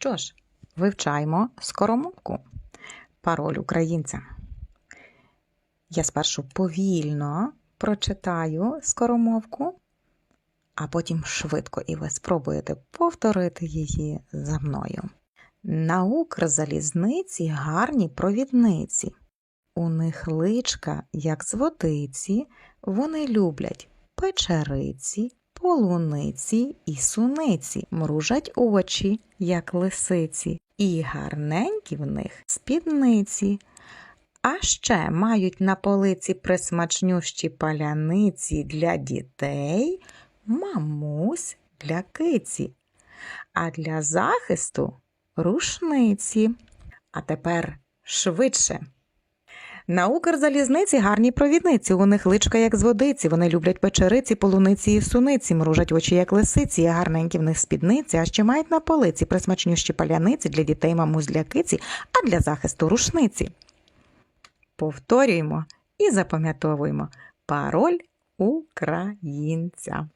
що ж, вивчаємо скоромовку. Пароль українця. Я спершу повільно прочитаю скоромовку, а потім швидко, і ви спробуєте повторити її за мною. На Укрзалізниці гарні провідниці. У них личка, як з водиці, вони люблять печериці, полуниці і суниці, мружать очі, як лисиці, і гарненькі в них спідниці. А ще мають на полиці присмачнющі паляниці для дітей, мамусь для киці, а для захисту рушниці. А тепер швидше. На Укрзалізниці гарні провідниці, у них личка як з водиці, вони люблять печериці, полуниці і суниці, мружать очі як лисиці, гарненькі в них спідниці, а ще мають на полиці присмачнющі паляниці для дітей, мамусь для киці, а для захисту рушниці. Повторюємо і запам'ятовуємо пароль українця.